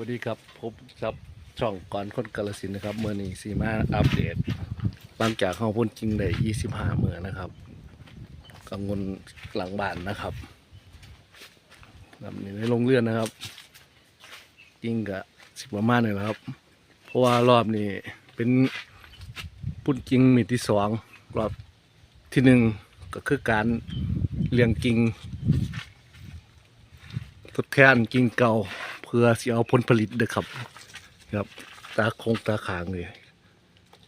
วัสดีครับพบกับช่องก่อนคนกาลสินนะครับเมื่อนี้สีมาอัปเดตหลังจากเข้าพ้นจริงได้25เมื่อนะครับกังวลหลังบ้านนะครับครับนี่ในโรงเรือนนะครับจริงกับสิบประมาณนี่แหละครับ เพราะว่ารอบนี้เป็นพุ่นจริงมีที่สองรอบที่หนึ่งก็คือการเลี้ยงกิ่งทดแทนกิ่งเก่า พื่อสิเอาผลผลิตเด้อครับครับ ตาคงตาขางเลย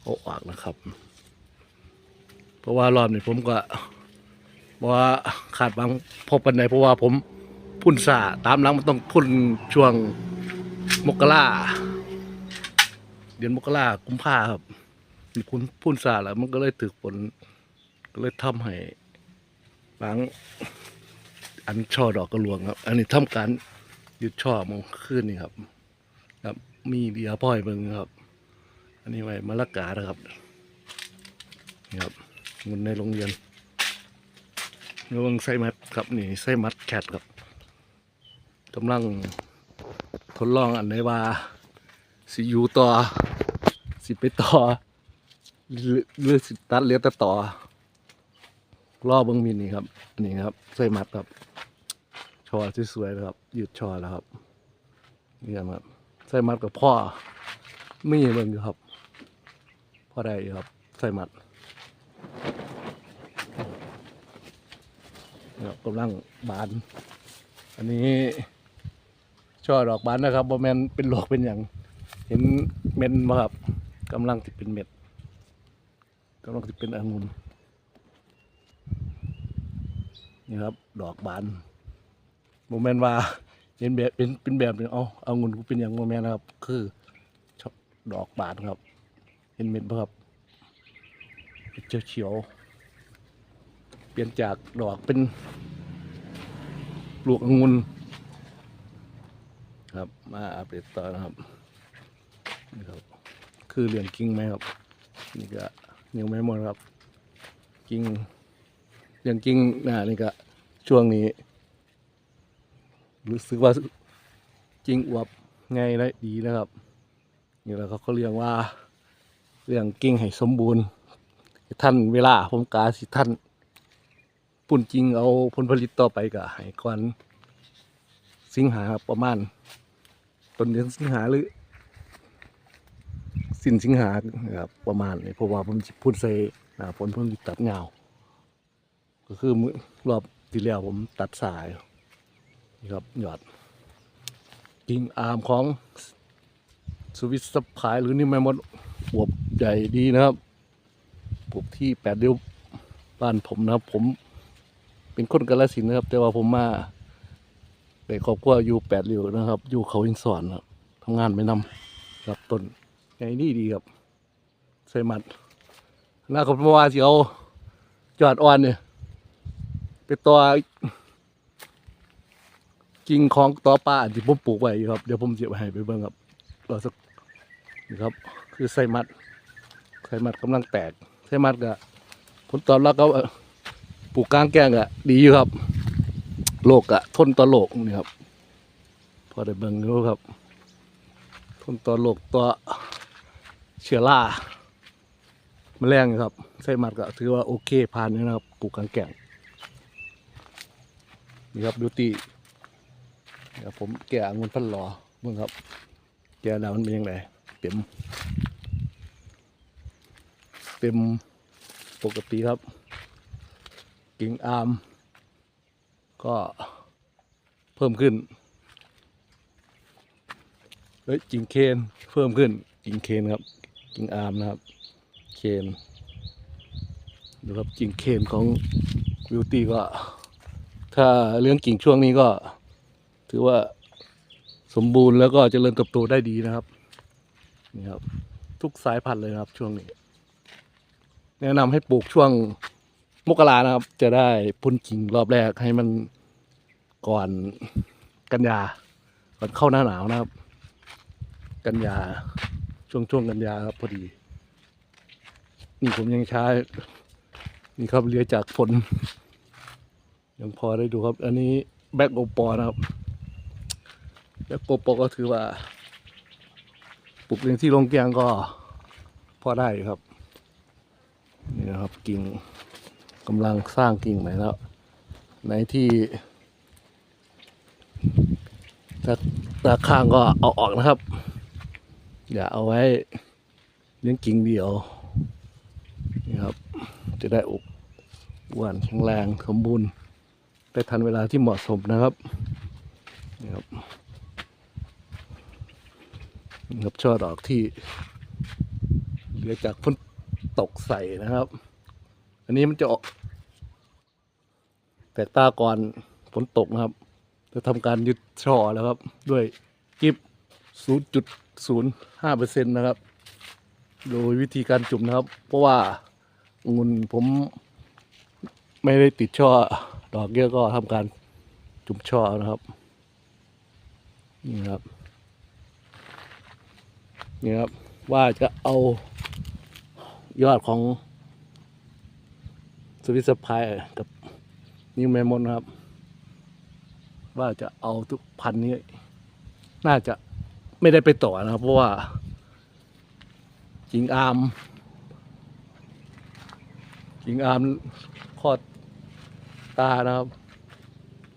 เอาออกนะครับ เพราะว่ารอบนี้ผมก็ว่าขาดบางพบปันใดเพราะว่าผมพุ่นสาตามหลังมันต้องพุ่นช่วงมกราเดือนมกรากุมภาครับนี่คุณพุ่นสาแล้วมันก็เลยถึกผลก็เลยทำให้บางอันช่อดอกกระหลวงครับ อันนี้ทำการ ยุดช่อมองขึ้นนี่ครับ ครับมีเดียพ่อยเบิงครับ อันนี้ไว้มะละกานะครับนี่ครับเงินในโรงเรียนระวังไส้มัดครับนี่ไส้มัดแคทครับกำลังทดลองอันไหนว่าสิอยู่ต่อ สิไปต่อหรือหรือสิตัดเหลือแต่ต่อรอบเบิ้งมินนี่ครับนี่ครับใส่มัดครับ ชอที่สวยๆนะครับยืดชอแล้วครับนี่ครับใส่มัดกับพ่อไม่เบิ่งอยู่ครับพ่อได้อยู่ครับใส่มัดนี่ครับกำลังบาน อันนี้ช่อดอกบานนะครับโมแมนเป็นโรคเป็นอย่าง เห็นเม็ดมาครับกำลังติเป็นเม็ดกำลังติเป็นองุ่นนี่ครับ ดอกบาน โมเมนต์ว่าเห็นแบบเป็นเป็นแบบนี้เอาเอาเงินกูเป็นอย่างโมเมนต์นะครับ คือชอบดอกบานครับ เห็นเม็ดบ่ครับเขียวเขียวเปลี่ยนจากดอกเป็นลูกองุ่นครับมาอัปเดตต่อนะครับนี่ครับ คือเหลืองกิ้งไหมครับ นี่ก็นิ้วไม่หมดครับ กิ้งอย่างจริงน่ะนี่ก็ช่วงนี้ รู้สึกว่าจริงอวบไงและดีนะครับนี่แหละเขาเขาเรียกว่า เรื่องกิ่งให้สมบูรณ์ ท่านเวลาผมกาสิท่านปุ่นจริงเอาผลผลิตต่อไปก็ให้ก่อนสิงหาครับประมาณต้นเดือนสิงหาหรือสิ้นสิงหาครับประมาณนี้เพราะว่าผมพูดใส่หนาผลผลิตตัดเงาก็คือมื้อรอบที่แล้วผมตัดสาย นี่ครับหยอดกิ่งอาร์มของสวิตสพายหรือนี่ไม่หมดอวบใหญ่ดีนะครับปลูกที่แปดเดียวบ้านผมนะครับ ผมเป็นคนกาลสินนะครับ แต่ว่าผมมาในครอบครัวอยู่แปดเดียวนะครับ อยู่เขาอินสอนครับทำงานไปนำครับต้นใหญ่ดีครับใส่มัดหน้าคนเมื่อวานสิเอายอดอ่อนเนี่ยเป็นตัว กิ่งของต่อป้าที่ผมปลูกไว้ครับเดี๋ยวผมจะไปให้ไปเบิ่งครับรอสักนี่ครับ คือไส้มัดไส้มัดกำลังแตกไส้มัดก็ผลตอบรับก็ปลูกกลางแกงก็ดีอยู่ครับโลกอะทนต่อโลกนี่ครับ พอได้เบิ่งดูครับ ทนต่อโลกต่อเชื้อราแมลงครับไส้มัดก็ถือว่าโอเคผ่านนะครับปลูกกลางแกงนี่ครับบิวตี้ เดี๋ยวผมแกะองุ่นพันหล่อมึงครับ แกะแล้วมันเป็นยังไงเต็มเต็มปกติครับ กิ่งอาม ก็เพิ่มขึ้นเฮ้ยกิ่งเคนเพิ่มขึ้นกิ่งเคนครับ กิ่งอามนะครับ เคนดูครับกิ่งเคนของบิวตี้ก็ ถ้าเรื่องกิ่งช่วงนี้ก็ ถือว่าสมบูรณ์แล้วก็เจริญเติบโตได้ดีนะครับนี่ครับ ทุกสายพันธุ์เลยนะครับ ช่วงนี้ แนะนำให้ปลูกช่วงมกรานะครับ จะได้พุ่นกิ่งรอบแรกให้มันก่อนกันยาก่อนเข้าหน้าหนาวนะครับ กันยาช่วงช่วงกันยาครับพอดี นี่ผมยังใช้นี่ครับเรือจากฝนยังพอได้ดูครับ อันนี้แบ็กโอปอนะครับ แล้วโกโปก็ถือว่า ปลูกเลี้ยงที่ลงแกงก็พอได้ครับ นี่นะครับกิ่งกำลังสร้างกิ่งใหม่แล้ว ในที่ตาตาข้างก็เอาออกนะครับ อย่าเอาไว้เลี้ยงกิ่งเดียวนี่ครับ จะได้อุบอ้วนแข็งแรงสมบูรณ์ได้ทันเวลาที่เหมาะสมนะครับนี่ครับ นับช่อดอกที่เหลือจากฝนตกใส่นะครับ อันนี้มันจะออก แตกตาก่อนฝนตกนะครับ จะทำการยึดช่อแล้วครับ ด้วยกิฟ0.05%นะครับ โดยวิธีการจุ่มนะครับ เพราะว่าองุ่นผมไม่ได้ติดช่อ ดอกเยอะก็ทำการจุ่มช่อนะครับนี่ครับ นี่ครับว่าจะเอายอดของสวิสพายกับนิวแมมอนนครับ ว่าจะเอาทุกพันธ์นี้ น่าจะไม่ได้ไปต่อนะครับ เพราะว่าจิงอามจิงอามคลอดตานะครับ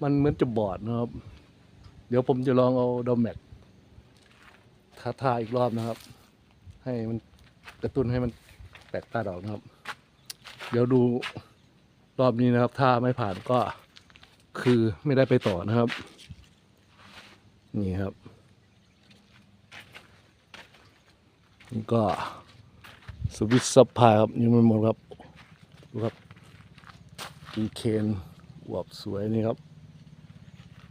มันเหมือนจะบอดนะครับ เดี๋ยวผมจะลองเอาดอมแมก ทาทาอีกรอบนะครับ ให้มันกระตุ้นให้มันแตกตาดอกนะครับ เดี๋ยวดูรอบนี้นะครับ ถ้าไม่ผ่านก็คือไม่ได้ไปต่อนะครับ นี่ครับนี่ก็สวิตซับพายครับยังไม่หมดครับดูครับกีเคนอวบสวยนี่ครับ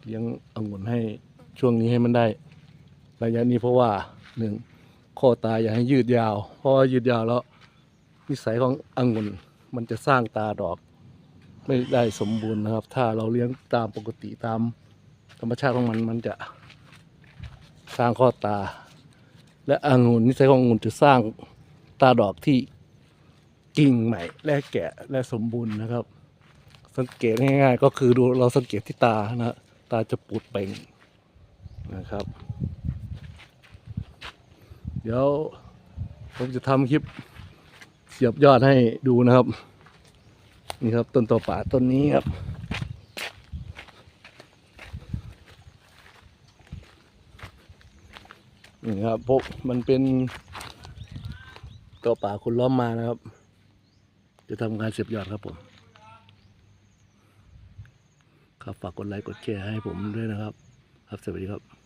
เลี้ยงองุ่นให้ช่วงนี้ให้มันได้ ระยะนี้เพราะว่าหนึ่งข้อตาอย่าให้ยืดยาว เพราะว่ายืดยาวแล้ว นิสัยขององุ่นมันจะสร้างตาดอก ไม่ได้สมบูรณ์นะครับ ถ้าเราเลี้ยงตามปกติตามธรรมชาติของมันมันจะสร้างข้อตา และองุ่นนิสัยขององุ่นจะสร้างตาดอกที่กิ่งใหม่และแก่และสมบูรณ์นะครับ สังเกตง่ายๆ ก็คือดูเราสังเกตที่ตานะตาจะปูดเป่งนะครับ เดี๋ยวผมจะทำคลิปเสียบยอดให้ดูนะครับ นี่ครับต้นตัวป่าต้นนี้ครับ นี่ครับพวกมันเป็นตัวป่าคุณล้อมมานะครับ จะทำการเสียบยอดครับผมครับฝากกดไลค์กดแชร์ให้ผมด้วยนะครับ ครับสวัสดีครับ